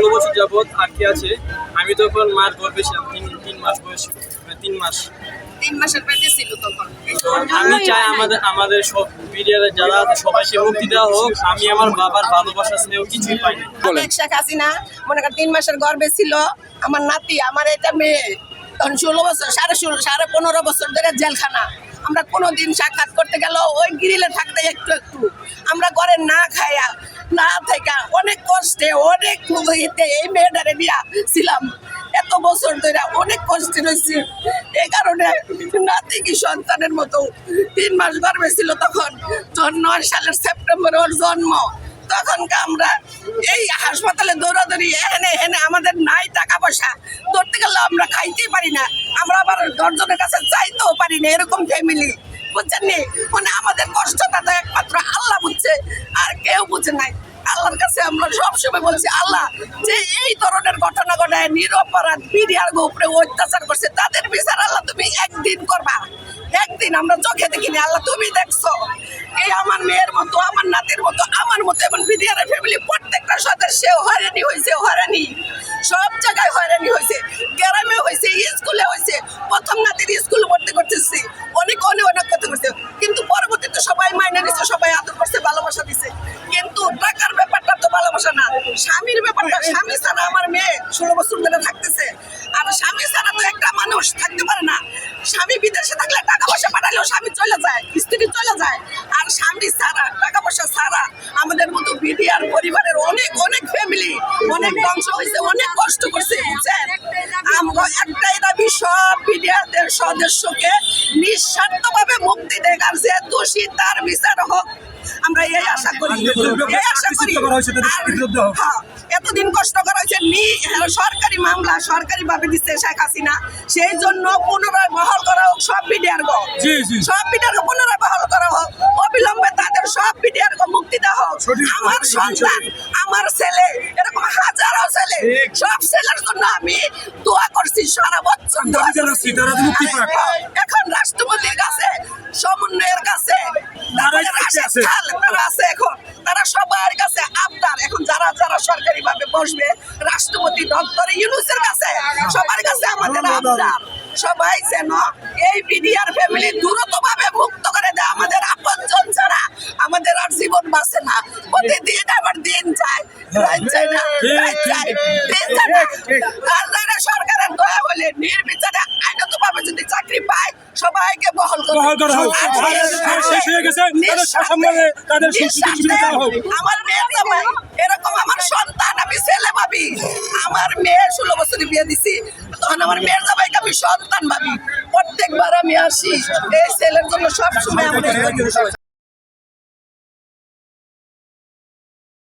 ষোলো বছর যাবৎ আটকে আছে? আমি তখন মার গর্ভে ছিলাম তিন তিন মাস বয়স মানে তিন মাস। তিন মাসের পেটে ছিল তখন। আমি চাই আমাদের আমাদের সব মিডিয়াতে যারা আছে সবাইকে মুক্তি দেওয়া হোক। আমি আমার বাবার ভালোবাসা স্নেহ কিছুই পাইনি বলেন। অনেক শেখ হাসিনা মনে কর তিন মাসের গর্ভে ছিল। আমার নাতি আমার এটা মেয়ে। তখন ষোলো বছর সাড়ে ষোলো সাড়ে পনেরো বছর ধরে জেলখানা। আমরা কোনো দিন সাক্ষাৎ করতে গেল ওই গ্রিলে থাকতে একটু একটু। আমরা ঘরে না খাইয়া না থাকা অনেক কষ্টে, অনেক ইতে এই মেয়েটারে নিয়া ছিলাম। এত বছর ধরে অনেক কষ্টে রয়েছি এই কারণে নাতি কি সন্তানের মতো তিন মাস গর্ভে ছিল তখন। যখন নয় সালের সেপ্টেম্বরে ওর জন্ম। তখন আমরা এই হাসপাতালে দৌড়াদৌড়ি এখানে এখানে আমাদের নাই টাকা পয়সা ধরতে গেলে আমরা খাইতেই পারি না। আমরা আবার দশজনের কাছে চাইতেও পারি না, এরকম ফ্যামিলি বুঝছেন মানে আমাদের কষ্টটা তো একমাত্র আল্লাহ বুঝছে, আর কেউ বুঝে নাই। আমরা সবসময় বলছি, আল্লাহ, যে এই ধরনের ঘটনা ঘটায় নিরপরাধ মিডিয়ার উপরে অত্যাচার করছে, তাদের বিচার আল্লাহ তুমি একদিন করবা। একদিন আমরা চোখে দেখিনি, আল্লাহ তুমি দেখছ। এই আমার মেয়ের মতো, আমার নাতির মতো, আমার মতো এবং বিডিআর ফ্যামিলি প্রত্যেকটা সদস্য হয়রানি হয়েছে, হয়রানি। সব জায়গায় হয়রানি হয়েছে। গ্রামে হয়েছে, স্কুলে হয়েছে, প্রথম নাতির স্কুল ভর্তি করতেছি। অনেক অনেক অনেক কথা করছে। কিন্তু পরবর্তীতে সবাই মাইনে নিচ্ছে সবাই স্বামীর ব্যাপারটা স্বামী ছাড়া আমার মেয়ে ষোলো বছর ধরে থাকতেছে। আর স্বামী ছাড়া তো একটা মানুষ থাকতে পারে না। স্বামী বিদেশে থাকলে টাকা পয়সা পাঠালেও স্বামী চলে যায় স্ত্রী চলে যায়। আর স্বামী ছাড়া টাকা পয়সা ছাড়া আমাদের মতো বিডিআর পরিবারের অনেক অনেক ফ্যামিলি অনেক ধ্বংস হয়েছে অনেক কষ্ট করছে বুঝছেন? একটাই দাবি সব বিডিআরদের সদস্যকে নিঃস্বার্থভাবে মুক্তি দেখ আর যে দোষী তার বিচার হোক। আমরা এই আশা করি। এই আশা করি। হ্যাঁ, এতদিন কষ্ট করা হয়েছে নি সরকারি মামলা সরকারি ভাবে দিচ্ছে শেখ হাসিনা। সেই জন্য পুনরায় বহাল করা হোক সব জি, জি। সব বিডিআর পুনরায় বহাল করা হোক। অবিলম্বে তাদের সব বিডিআর মুক্তি দেওয়া হোক আমার সন্তান আমার ছেলে এরকম হাজারো ছেলে সব ছেলের জন্য আমি দোয়া করছি সারা বছর। এখন রাষ্ট্রপতির কাছে সমন্বয়ের কাছে তারা আছে এখন। তারা সবার কাছে আবদার। এখন যারা যারা সরকারি ভাবে বসবে রাষ্ট্রপতি ডক্টর ইউনুসের কাছে সবার কাছে আমাদের আবদার। সবাই যেন এই বিডিআর ফ্যামিলি দ্রুত সরকারের দয়া হলে নির্বিচারে আইনত ভাবে যদি চাকরি পায় সবাইকে বহল করা হোক। শেষ হয়ে গেছে, তাদের। আমার মেয়ের জামাই এরকম আমার সন্তান আমি ছেলে ভাবি আমার মেয়ে ষোলো বছরে বিয়ে দিছি তখন আমার মেয়ের জামাইকে আমি সন্তান ভাবি প্রত্যেকবার আমি আসি এই ছেলের জন্য সবসময় আমার